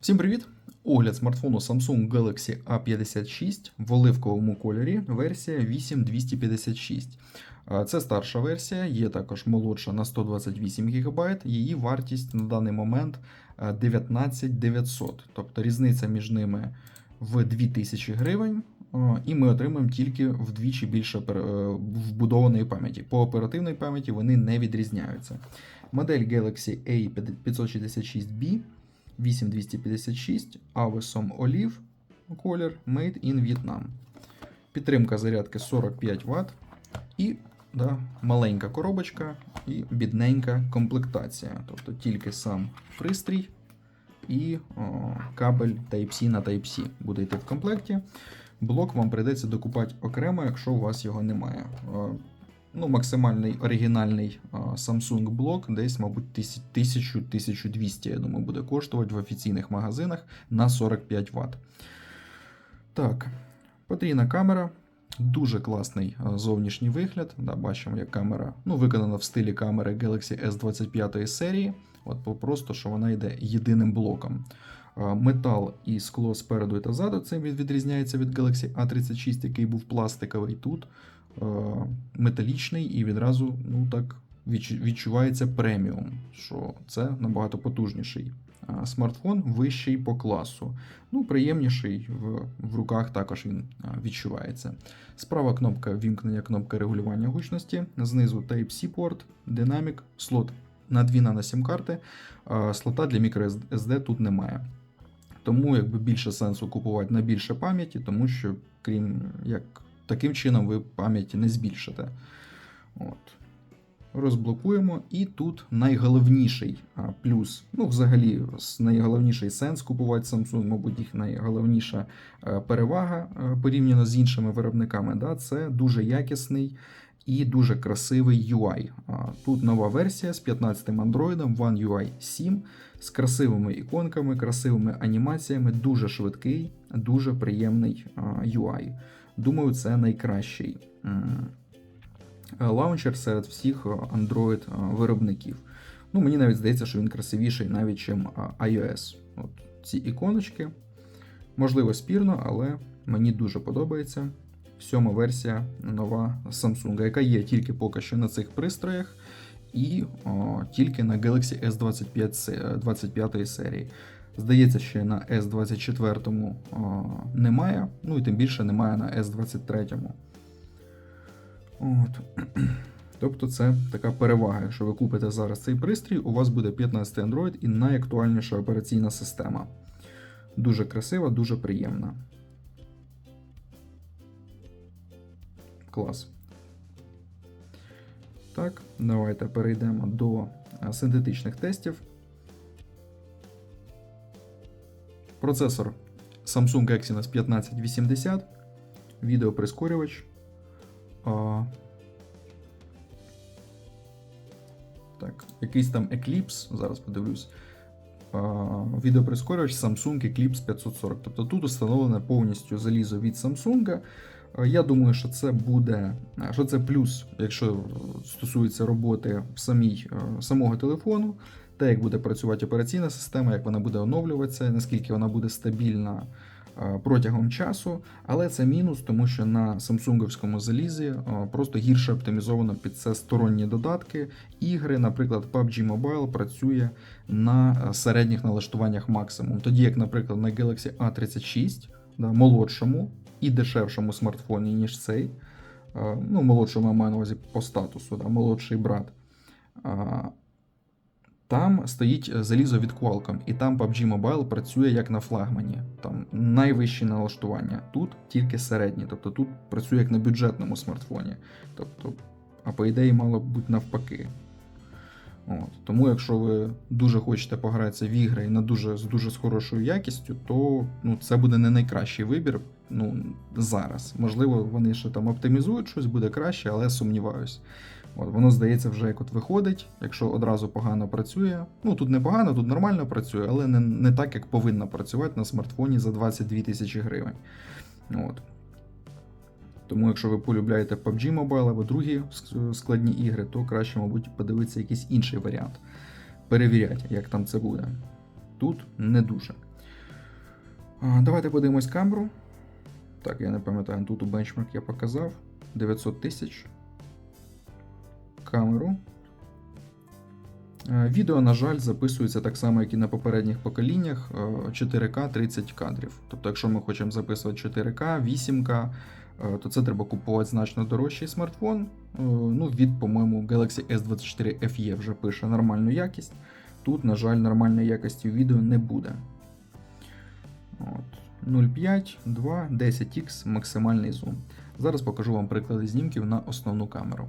Всім привіт! Огляд смартфону Samsung Galaxy A56 в оливковому кольорі, версія 8256. Це старша версія, є також молодша на 128 ГБ. Її вартість на даний момент 19900. Тобто різниця між ними в 2000 гривень. І ми отримаємо тільки вдвічі більше е, вбудованої пам'яті. По оперативній пам'яті вони не відрізняються. Модель Galaxy A566B 8256 Awesom Olive колір Made in Vietnam. Підтримка зарядки 45 Вт. І да, маленька коробочка і бідненька комплектація. Тобто тільки сам пристрій і о, кабель Type-C на Type-C буде йти в комплекті. Блок вам прийдеться докупати окремо, якщо у вас його немає. Ну, максимальний оригінальний Samsung блок десь, мабуть, 1000-1200, я думаю, буде коштувати в офіційних магазинах на 45 Вт. Так, потрійна камера. Дуже класний зовнішній вигляд. Да, бачимо, як камера ну, виконана в стилі камери Galaxy S25 серії. От просто, що вона йде єдиним блоком. Метал і скло спереду та ззаду. Це відрізняється від Galaxy A36, який був пластиковий тут металічний і відразу ну так відчувається преміум, що це набагато потужніший е, смартфон, вищий по класу. Ну, приємніший в, в руках також він е, відчувається. Справа кнопка вімкнення, кнопка регулювання гучності, знизу Type-C порт, динамік, слот на 2 нано сім карти, слота для microSD тут немає. Тому якби більше сенсу купувати на більше пам'яті, тому що крім як таким чином ви пам'яті не збільшите. От. Розблокуємо, і тут найголовніший плюс, ну, взагалі, найголовніший сенс купувати Samsung, мабуть, їх найголовніша е, перевага е, порівняно з іншими виробниками. Да, це дуже якісний і дуже красивий UI. Тут нова версія з 15 Android, One UI 7, з красивими іконками, красивими анімаціями, дуже швидкий, дуже приємний UI. Думаю, це найкращий е, лаунчер серед всіх е, Android е. Ну, мені навіть здається, що він красивіший навіть, чим iOS. От ці іконочки. Можливо, спірно, але мені дуже подобається. Сьома версія нова Samsung, яка є тільки поки що на цих пристроях, і о, тільки на Galaxy S25 25 серії. Здається, ще на S24 немає, ну і тим більше немає на S23. От. Тобто це така перевага. Якщо ви купите зараз цей пристрій, у вас буде 15 Android і найактуальніша операційна система. Дуже красива, дуже приємна. Клас. Так, давайте перейдемо до синтетичних тестів. Процесор Samsung Exynos 1580, відеоприскорювач. А, так, якийсь там Eclipse, зараз подивлюсь. А, відеоприскорювач Samsung Eclipse 540. Тобто тут встановлене повністю залізо від Samsung. Я думаю, що це буде що це плюс, якщо стосується роботи самій, самого телефону, те, як буде працювати операційна система, як вона буде оновлюватися, наскільки вона буде стабільна е, протягом часу. Але це мінус, тому що на самсунговському залізі е, просто гірше оптимізовано під це сторонні додатки. Ігри, наприклад, PUBG Mobile працює на е, середніх налаштуваннях максимум. Тоді, як, наприклад, на Galaxy A36, да, молодшому і дешевшому смартфоні, ніж цей. Ну, молодшому я маю на увазі по статусу, да, молодший брат. Там стоїть е, залізо від Qualcomm, і там PUBG Mobile працює як на флагмані. Там найвищі налаштування. Тут тільки середні, тобто тут працює як на бюджетному смартфоні. Тобто, а по ідеї мало б бути навпаки. От. Тому, якщо ви дуже хочете погратися в ігри на дуже, з дуже з хорошою якістю, то ну, це буде не найкращий вибір ну, зараз. Можливо, вони ще там оптимізують щось, буде краще, але сумніваюсь. От, воно здається, вже як от виходить, якщо одразу погано працює. Ну тут не погано, тут нормально працює, але не, не так, як повинно працювати на смартфоні за 22 тисячі гривень. От. Тому, якщо ви полюбляєте PUBG Mobile або другі складні ігри, то краще, мабуть, подивитися якийсь інший варіант. Перевіряти, як там це буде. Тут не дуже. Давайте подивимось камеру. Так, я не пам'ятаю, тут у бенчмарк я показав. 900 тисяч. Камеру. Е, Відео, на жаль, записується так само, як і на попередніх поколіннях. е, 4К 30 кадрів. Тобто, якщо ми хочемо записувати 4К, 8К, е, то це треба купувати значно дорожчий смартфон. Е, Ну, від, по-моєму, Galaxy S24 FE вже пише нормальну якість. Тут, на жаль, нормальної якості відео не буде. От. 0,5, 2, 10х максимальний зум. Зараз покажу вам приклади знімків на основну камеру.